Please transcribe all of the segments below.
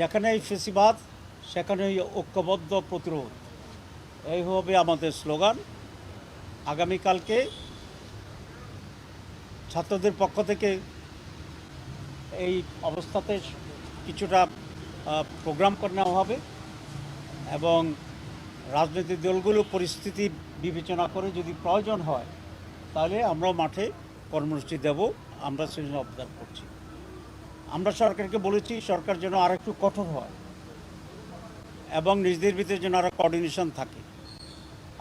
যেখানেই ফেসিবাদ, সেখানেই ঐক্যবদ্ধ প্রতিরোধ। এই হবে আমাদের স্লোগান। আগামীকালকে ছাত্রদের পক্ষ থেকে এই অবস্থাতে কিছুটা প্রোগ্রাম করে নেওয়া হবে এবং রাজনৈতিক দলগুলো পরিস্থিতি বিবেচনা করে যদি প্রয়োজন হয়, তাহলে আমরা মাঠে কর্মসূচি দেব। আমরা সেজন্য অবদান করছি। আমরা সরকারকে বলেছি, সরকার যেন আর একটু কঠোর হয় এবং নিজেদের ভিতরে যেন আরও কোঅর্ডিনেশন থাকে।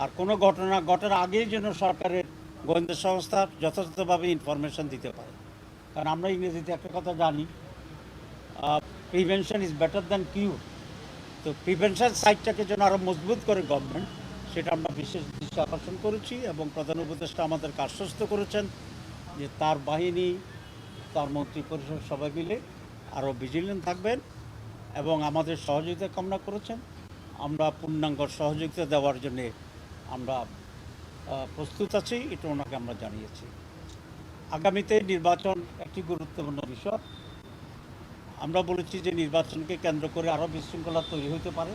আর কোনো ঘটনা ঘটার আগেই যেন সরকারের গোয়েন্দা সংস্থা যথাযথভাবে ইনফরমেশন দিতে পারে। কারণ আমরা ইংরেজিতে একটা কথা জানি prevention is better than cure তো প্রিভেনশন সাইডটাকে যেন আরও মজবুত করে গভর্নমেন্ট সেটা আমরা বিশেষ দৃষ্টি আকর্ষণ করেছি এবং প্রধান উপদেষ্টা আমাদেরকে আশ্বস্ত করেছেন যে তার বাহিনী তার মন্ত্রী পরিষদ সবাই মিলে আরও ভিজিলেন্ট থাকবেন এবং আমাদের সহযোগিতা কামনা করেছেন। আমরা পূর্ণাঙ্গ সহযোগিতা দেওয়ার জন্যে আমরা প্রস্তুত আছি, এটা ওনাকে আমরা জানিয়েছি। আগামীতে নির্বাচন একটি গুরুত্বপূর্ণ বিষয়। আমরা বলেছি যে নির্বাচনকে কেন্দ্র করে আরও বিশৃঙ্খলা তৈরি হতে পারে।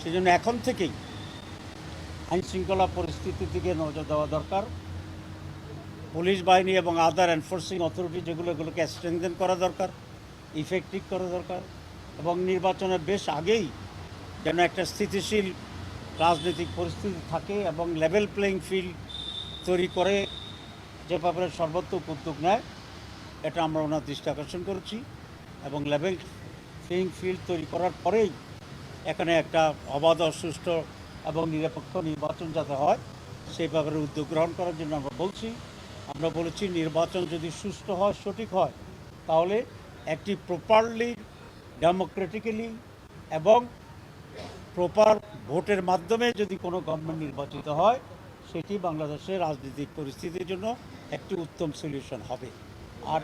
সেজন্য এখন থেকেই আইন শৃঙ্খলা পরিস্থিতির দিকে নজর দেওয়া দরকার। পুলিশ বাহিনী এবং আদার এনফোর্সিং অথরিটি যেগুলো এগুলোকে স্ট্রেংথেন করা দরকার ইফেক্টিভ করা দরকার এবং নির্বাচনের বেশ আগেই যেন একটা স্থিতিশীল রাজনৈতিক পরিস্থিতি থাকে এবং লেভেল প্লেইং ফিল্ড তৈরি করে যে ব্যাপারে সর্বোত্তম উদ্যোগ নেয়, এটা আমরা ওনার দৃষ্টি আকর্ষণ করেছি এবং লেভেল প্লেইং ফিল্ড তৈরি করার পরেই এখানে একটা অবাধ সুষ্ঠু এবং নিরপেক্ষ নির্বাচন যাতে হয়, সেই ব্যাপারে উদ্যোগ গ্রহণ করার জন্য আমরা বলছি। আমরা বলেছি নির্বাচন যদি সুস্থ হয়, সঠিক হয়, তাহলে একটি প্রপারলি ডেমোক্রেটিক্যালি এবং প্রপার ভোটের মাধ্যমে যদি কোনো গভর্নমেন্ট নির্বাচিত হয়, সেটি বাংলাদেশের রাজনৈতিক পরিস্থিতির জন্য একটি উত্তম সলিউশন হবে। আর